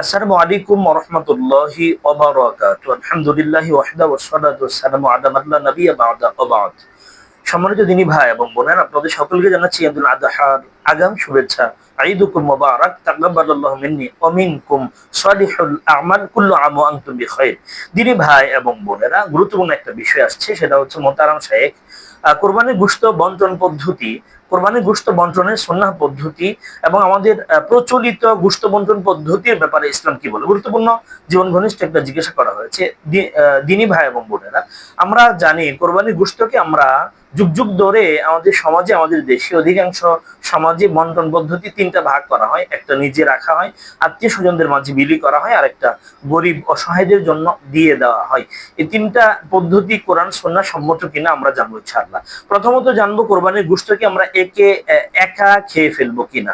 আসসালামু আলাইকুম ওরহমতুল্লাহি ওবারাকাতু আলহামদুলিল্লাহ ওয়াহদা ওয়াসসালাতু ওয়াসসালামু আলা মান লা নাবিয়্যা বা'দা ওয়া বা'দ সম্মানিত দিনী ভাই এবং বোনেরা আপনাদের সকলকে জানাচ্ছি ঈদুল আযহার আগাম শুভেচ্ছা। ঈদুকুম মুবারাক, তাকাব্বালাল্লাহু মিন্নি, ওয়া মিনকুম সালিহুল আমাল, কুল্লু আম ওয়া আনতুম বিখাইর। দিনী ভাই এবং বোনেরা, গুরুত্বপূর্ণ একটা বিষয় আসছে, সেটা হচ্ছে মোতারাম শেখ কোরবানির গুস্ত বন্টন পদ্ধতি, কোরবানির গুস্ত বন্টনের সন্ন্যাহ পদ্ধতি এবং আমাদের প্রচলিত গুস্ত বন্টন পদ্ধতির ব্যাপারে ইসলাম কি বলে? গুরুত্বপূর্ণ জীবন ঘনিষ্ঠ একটা জিজ্ঞাসা করা হয়েছে। দিনী ভাই এবং বোনেরা, আমরা জানি কোরবানির গুস্তকে আমরা যুগ যুগ ধরে আমাদের সমাজে, আমাদের দেশে অধিকাংশ সমাজে বন্টন পদ্ধতি তিনটা ভাগ করা হয়। একটা নিজে রাখা হয়, আত্মীয় স্বজনদের মাঝে বিলি করা হয়, আর একটা গরিব অসহায়দের জন্য দিয়ে দেওয়া হয়। এই তিনটা পদ্ধতি কোরআন সন্না সম্মত কিনা আমরা জানব ইনশাআল্লাহ। প্রথমত জানব কোরবানির গুস্তকে আমরা একে একা খেয়ে ফেলব কিনা?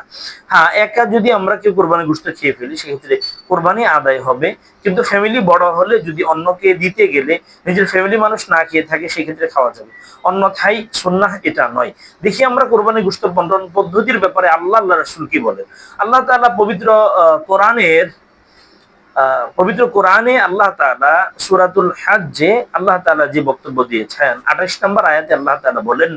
হ্যাঁ একা যদি আমরা কেউ কোরবানির গুস্ত খেয়ে ফেলি, সেক্ষেত্রে কোরবানি আদায় হবে। কিন্তু ফ্যামিলি বড় হলে যদি অন্যকে দিতে গেলে, নিজের ফ্যামিলি মানুষ না খেয়ে থাকে, সেক্ষেত্রে খাওয়া যাবে। অন্যথায় সুন্নাহ এটা নয়। দেখি আমরা কোরবানি গুস্ত বন্টন পদ্ধতির ব্যাপারে আল্লাহ আল্লাহ রসুল কি বলেন? আল্লাহ তালা পবিত্র কোরআনের পবিত্র কোরআনে আল্লাহ তাআলা হাজ যে আল্লাহ তালা যে বক্তব্য দিয়েছেন 28 নম্বর আয়াতে আল্লাহ তালা বলেন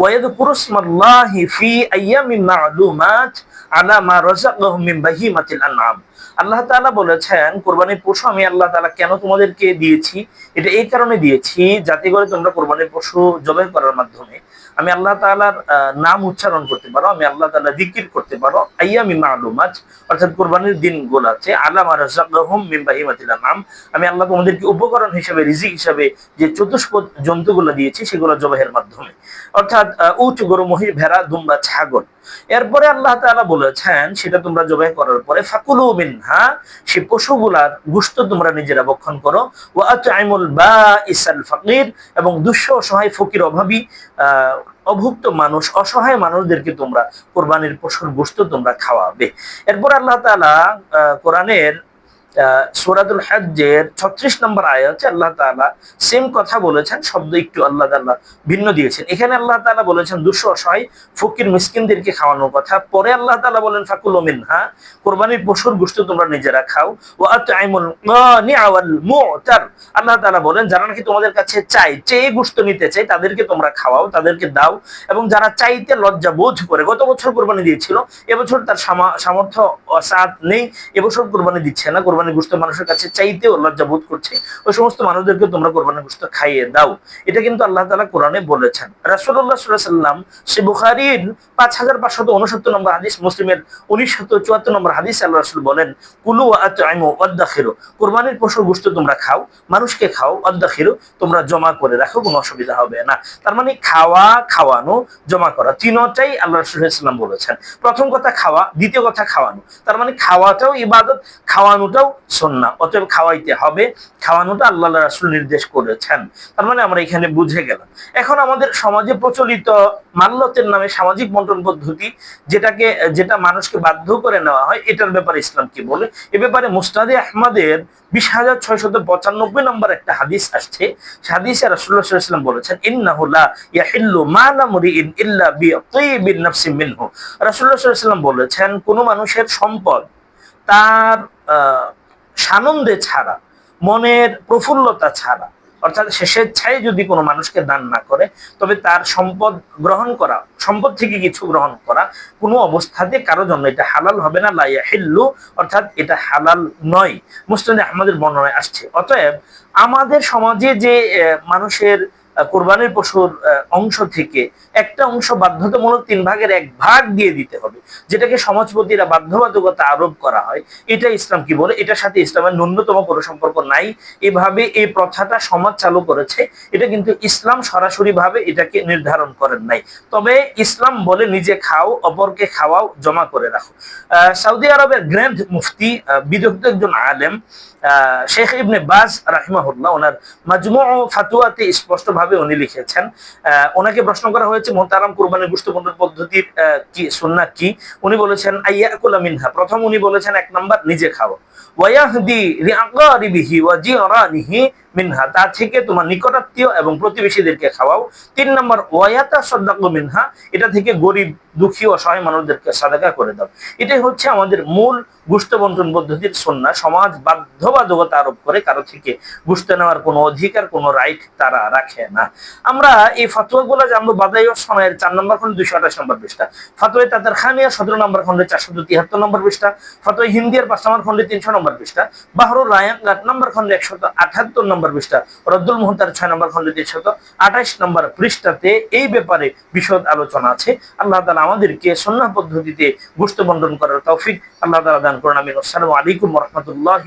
ওয়ায়াদকুরু الله في আইয়ামিন معلومات আলা মা رزقهم من বাহিমাতিল আনআম। আল্লাহ তাআলা বলেছেন, কোরবানির পশু আমি আল্লাহ তাআলা কেন তোমাদেরকে দিয়েছি? এটা এই কারণে দিয়েছি যাতে করে তোমরা কোরবানির পশু জবাই করার মাধ্যমে আমি আল্লাহ তাআলার আহ, নাম উচ্চারণ করতে পারো আমি আল্লাহ তালা জিকির করতে পারো। আইয়ামি মালুমাত অর্থাৎ কোরবানির দিনগুলো আছে। আল্লাহ আনআম। আমি আল্লাহ তোমাদেরকে উপকরণ হিসেবে রিজিক হিসেবে যে চতুষ্পদ জন্তুগুলো দিয়েছি সেগুলো জবাহের মাধ্যমে। অর্থাৎ আহ, গরু মহিষ ভেড়া দুম্বা ছাগল। এরপরে আল্লাহ তাআলা বলেছেন সেটা তোমরা জবাই করার পরে ফাকুলু মিনহা সে পশুগুলার গুস্ত তোমরা নিজেরা ভক্ষণ করো। ওয়া আত'আইমুল বাঈসাল ফাকির এবং দুঃস্ব অসহায় ফকির অভাবী আহ, অভুক্ত মানুষ অসহায় মানুষদেরকে তোমরা কোরবানির পশুর বস্তু তোমরা খাওয়াবে। এরপর আল্লাহ তালা কোরআনের হজ্জের 36 নম্বর আল্লাহ তাআলা সেম কথা বলেছেন, শব্দ একটু আল্লাহ ভিন্ন দিয়েছেন। এখানে আল্লাহ তাআলা বলেছেন দুঃস্ব অসহায় ফকির মিসকিনদেরকে খাওয়ানোর কথা। পরে আল্লাহ তাআলা বলেন, ফাকুলু কোরবানির পশুর গোশত তোমরা নিজেরা খাও। মু'তার। আল্লাহ তাআলা বলেন, যারা নাকি তোমাদের কাছে চাই চেয়ে গোশত নিতে চাই তাদেরকে তোমরা খাওয়াও, তাদেরকে দাও। এবং যারা চাইতে লজ্জা বোধ করে, গত বছর কোরবানি দিয়েছিল, এবছর তার সামা- সামর্থ্য অসাদ নেই, এবছর কোরবানি দিচ্ছে না কোরবানি গোশত মানুষের কাছে চাইতেও লজ্জা বোধ করছে। ওই সমস্ত মানুষদেরকে তোমরা কোরবানি গোশত খাইয়ে দাও। এটা কিন্তু আল্লাহ তাআলা কোরআনে বলেছেন। আলাইহি সাল্লাম সে বুখারীর পাঁচ হাজার পাঁচশত উনসত্তর নম্বর হাদিস, মুসলিমের উনিশ শত চুয়াত্তর নম্বর হাদিস আল্লাহ রাসূল বলেন, কুলু আতআইমু ওয়াদাখিরু কোরবানির পশুর গোশত তোমরা খাও, মানুষকে খাও ওয়াদাখিরু তোমরা জমা করে রাখো, কোনো অসুবিধা হবে না। তার মানে খাওয়া, খাওয়ানো, জমা করা, তিনটাই আল্লাহ রাসূল সাল্লাম বলেছেন। প্রথম কথা খাওয়া, দ্বিতীয় কথা খাওয়ানো। তার মানে খাওয়াটাও ইবাদত, খাওয়ানোটাও সুন্নাহ, অতএব খাওয়াইতে হবে। খাওয়ানোটা আল্লাহ রাসুল নির্দেশ করেছেন। তার মানে আমরা এখানে বুঝে গেলাম। এখন আমাদের সমাজে প্রচলিত মাল্যতের নামে সামাজিক বন্টন পদ্ধতি, যেটাকে, যেটা মানুষকে বাধ্য করে নেওয়া হয়, এটার ব্যাপারে ইসলাম কি বলে? এ ব্যাপারে মুস্তাদে আহমদের বিশ হাজার ছয়শত পঁচানব্বই নম্বর একটা হাদিস আসছে। হাদিসে সাল্লাল্লাহু বলেছেন রাসূলুল্লাহ সাল্লাল্লাহু বলেছেন, কোন মানুষের সম্পদ তার সানন্দে ছাড়া, মনের প্রফুল্লতা ছাড়া, অর্থাৎ সে স্বেচ্ছায় যদি কোনো মানুষকে দান না করে, তবে তার সম্পদ গ্রহণ করা, সম্পদ থেকে কিছু গ্রহণ করা কোনো অবস্থাতে কারও জন্য এটা হালাল হবে না লাইয়া হিল্লু অর্থাৎ এটা হালাল নয়। মুসলিম আহমদের বর্ণনায় আসছে। অতএব আমাদের সমাজে যে মানুষের কোরবানির পশুর অংশ থেকে একটা অংশ বাধ্যতামূলক তিন ভাগের এক ভাগ দিয়ে দিতে হবে, যেটাকে সমাজপতিরা বাধ্যবাধকতা আরোপ করা হয়। এটা ইসলাম কি বলে? এটার সাথে ইসলামের ন্যূনতম কোনো সম্পর্ক নাই। এভাবে এই প্রথাটা সমাজ চালু করেছে। এটা কিন্তু ইসলাম সরাসরি ভাবে এটাকে নির্ধারণ করেন নাই। তবে ইসলাম বলে নিজে খাও, অপরকে খাওয়াও, জমা করে রাখো। সৌদি আরবের গ্র্যান্ড মুফতি বিদগ্ধ একজন আলেম শেখ ইবনে বাজ রাহিমাহুল্লাহ, ওনার মাজমু ফাতুয়াতে স্পষ্টভাবে উনি লিখেছেন। ওনাকে প্রশ্ন করা হয়েছে, মোহতারাম কুরবানির গোশত বন্টন পদ্ধতির কি সন্না কি? উনি বলেছেন, আইয়াকুলা মিনহা। প্রথম উনি বলেছেন, এক নাম্বার, নিজে খাও। তা থেকে তোমার নিকটাত্মীয় এবং প্রতিবেশীদেরকে খাওয়াও। তিন নম্বর ওয়াতা সদ্দাকু মিনহা। এটা থেকে গরিব দুঃখী অসহায় মানুষদেরকে সাদাকা করে দাও। এটাই হচ্ছে আমাদের মূল গুস্ত বন্টন পদ্ধতির সন্না। সমাজ বাধ্যবাধকতা আরোপ করে, কারও থেকে গুস্ত নেওয়ার কোনো অধিকার, কোনো রাইট তারা রাখে না। আমরা এই ফাতুয়াগুলো জানব বাদাই সময়ের চার নম্বর খন্ড দুইশো আঠাশ নম্বর পৃষ্ঠা। ফাতোয় তাদের খানিয়া সতেরো নম্বর খন্ডে চারশো তিয়াত্তর নম্বর পৃষ্ঠা। ফাতোয় হিন্দিয়ার পাঁচ নম্বর খন্ডে তিনশো নম্বর পৃষ্ঠা। বাহরুর রায়ান আট নম্বর খন্ডে একশত আঠাত্তর নম্বর পৃষ্ঠা। রদ্দুল মোহতার ছয় নম্বর খন্ডে তিনশত আঠাশ নম্বর পৃষ্ঠাতে এই ব্যাপারে বিশদ আলোচনা আছে। আল্লাহ তালা আমাদেরকে সন্না পদ্ধতিতে গোষ্ঠ বন্টন করার তৌফিক আল্লাহ তালা দান করুন, আমিন। আসসালামু আলাইকুম রহমতুল্লাহ